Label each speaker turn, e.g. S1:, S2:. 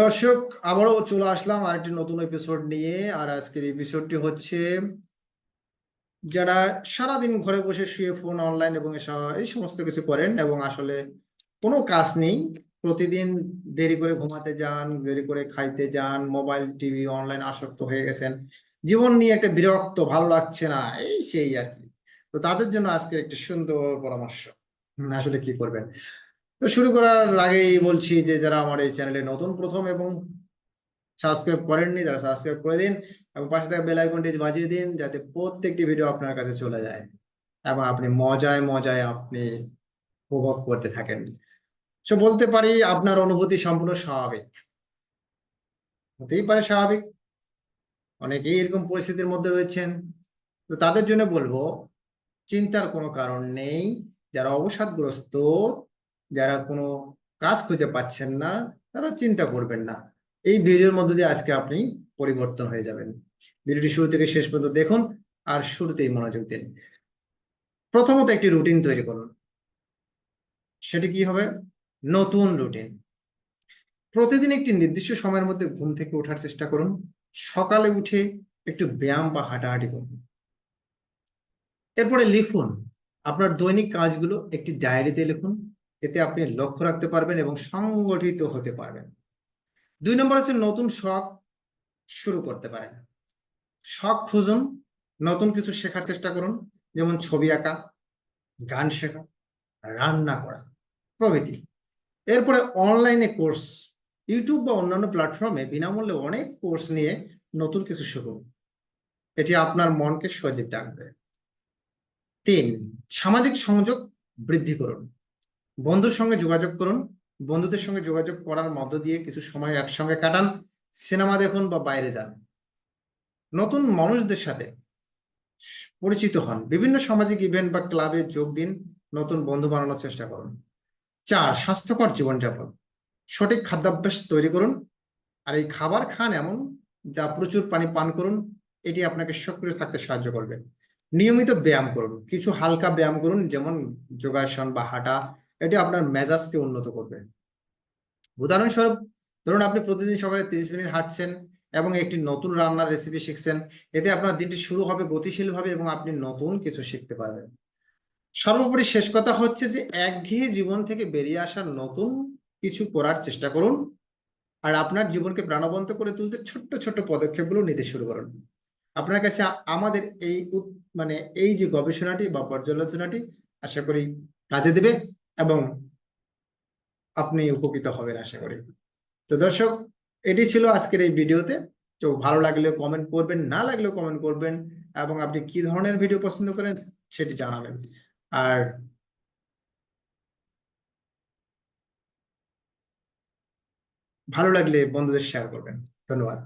S1: দর্শক, আবারও চলে আসলাম আরেকটি নতুন এপিসোড নিয়ে। আর আজকের এপিসোডটি হচ্ছে, যারা সারাদিন ঘরে বসে শুয়ে ফোন অনলাইন এবং এই সমস্ত কিছু করেন এবং আসলে কোনো কাজ নেই, প্রতিদিন দেরি করে ঘুমাতে যান, দেরি করে খাইতে যান মোবাইল টিভি অনলাইন আসক্ত হয়ে গেছেন, জীবন নিয়ে একটা বিরক্ত, ভালো লাগছে না, এই সেই আর কি। তো তাদের জন্য আজকের একটি সুন্দর পরামর্শ। আসলে কি করবেন? তো শুরু করার আগেই বলছি যে যারা আমার এই চ্যানেলে নতুন প্রথম এবং সাবস্ক্রাইব করেননি, তারা সাবস্ক্রাইব করে দিন এবং পাশে থাকা বেল আইকনটি বাজিয়ে দিন যাতে প্রত্যেকটি ভিডিও আপনার কাছে চলে যায় এবং আপনি মজায় মজায় আপনি উপভোগ করতে থাকেন। সো বলতে পারি আপনার অনুভূতি সম্পূর্ণ স্বাভাবিক। হতেই পারে স্বাভাবিক। অনেকেই এরকম পরিস্থিতির মধ্যে রয়েছেন। তো তাদের জন্য বলব, চিন্তার কোনো কারণ নেই। যারা অবসাদগ্রস্ত যারা কোনো কাজ খুঁজে পাচ্ছেন না, তারা চিন্তা করবেন না। এই ভিডিওর মধ্যে দিয়ে আজকে আপনি পরিবর্তন হয়ে যাবেন। ভিডিওটি শুরু থেকে শেষ পর্যন্ত দেখুন আর শুরুতেই মনোযোগ দিন। প্রথমত একটি রুটিন তৈরি করুন। সেটি কি হবে? নতুন রুটিন। প্রতিদিন একটি নির্দিষ্ট সময়ের মধ্যে ঘুম থেকে ওঠার চেষ্টা করুন। সকালে উঠে একটু ব্যায়াম বা হাঁটাহাঁটি করুন। এরপরে লিখুন। আপনার দৈনিক কাজগুলো একটি ডায়েরিতে লিখুন। এতে আপনি লক্ষ্য রাখতে পারবেন এবং সংগঠিত হতে পারবেন। দুই নম্বর হচ্ছে নতুন শখ শুরু করতে পারেন। শখ খুঁজুন, নতুন কিছু শেখার চেষ্টা করুন, যেমন ছবি আঁকা, গান শেখা, রান্না করা, প্রভৃতি। এরপরে অনলাইনে কোর্স, ইউটিউব বা অন্যান্য প্ল্যাটফর্মে বিনামূল্যে অনেক কোর্স নিয়ে নতুন কিছু শিখুন। এটি আপনার মনকে সজীব ডাকবে তিন, সামাজিক সংযোগ বৃদ্ধি করুন। বন্ধুর সঙ্গে যোগাযোগ করুন। বন্ধুদের সঙ্গে যোগাযোগ করার মধ্য দিয়ে কিছু সময় একসঙ্গে কাটান, সিনেমা দেখুন বা বাইরে যান। নতুন মানুষদের সাথে পরিচিত হন। বিভিন্ন সামাজিক ইভেন্ট বা ক্লাবে যোগ দিন, নতুন বন্ধু বানানোর চেষ্টা করুন। চার, স্বাস্থ্যকর জীবনযাপন। সঠিক খাদ্যাভ্যাস তৈরি করুন। আর এই খাবার খান এমন যা প্রচুর পানি পান করুন, এটি আপনাকে সক্রিয় থাকতে সাহায্য করবে। নিয়মিত ব্যায়াম করুন। কিছু হালকা ব্যায়াম করুন, যেমন যোগাসন বা হাঁটা এটি আপনার মেজাজকে উন্নত করবে। উদাহরণস্বরূপ, ধরুন আপনি প্রতিদিন সকালে তিরিশ মিনিট হাঁটছেন এবং একটি নতুন রান্নার রেসিপি শিখছেন। এতে আপনার দিনটি শুরু হবে গতিশীলভাবে এবং আপনি নতুন কিছু শিখতে পারবেন। সর্বোপরি শেষ কথা হচ্ছে যে, একঘেয়ে জীবন থেকে বেরিয়ে আসার নতুন কিছু করার চেষ্টা করুন আর আপনার জীবনকে প্রাণবন্ত করে তুলতে ছোট্ট ছোট্ট পদক্ষেপগুলো নিতে শুরু করুন। আপনার কাছে আমাদের এই মানে এই যে গবেষণাটি বা পর্যালোচনাটি আশা করি কাজে দেবে। এবং আপনি উপকৃত হবেন আশা করি। তো দর্শক, এটি ছিল আজকের এই ভিডিওতে। তো ভালো লাগলেও কমেন্ট করবেন, না লাগলেও কমেন্ট করবেন এবং আপনি কি ধরনের ভিডিও পছন্দ করেন সেটি জানাবেন। আর ভালো লাগলে বন্ধুদের শেয়ার করবেন। ধন্যবাদ।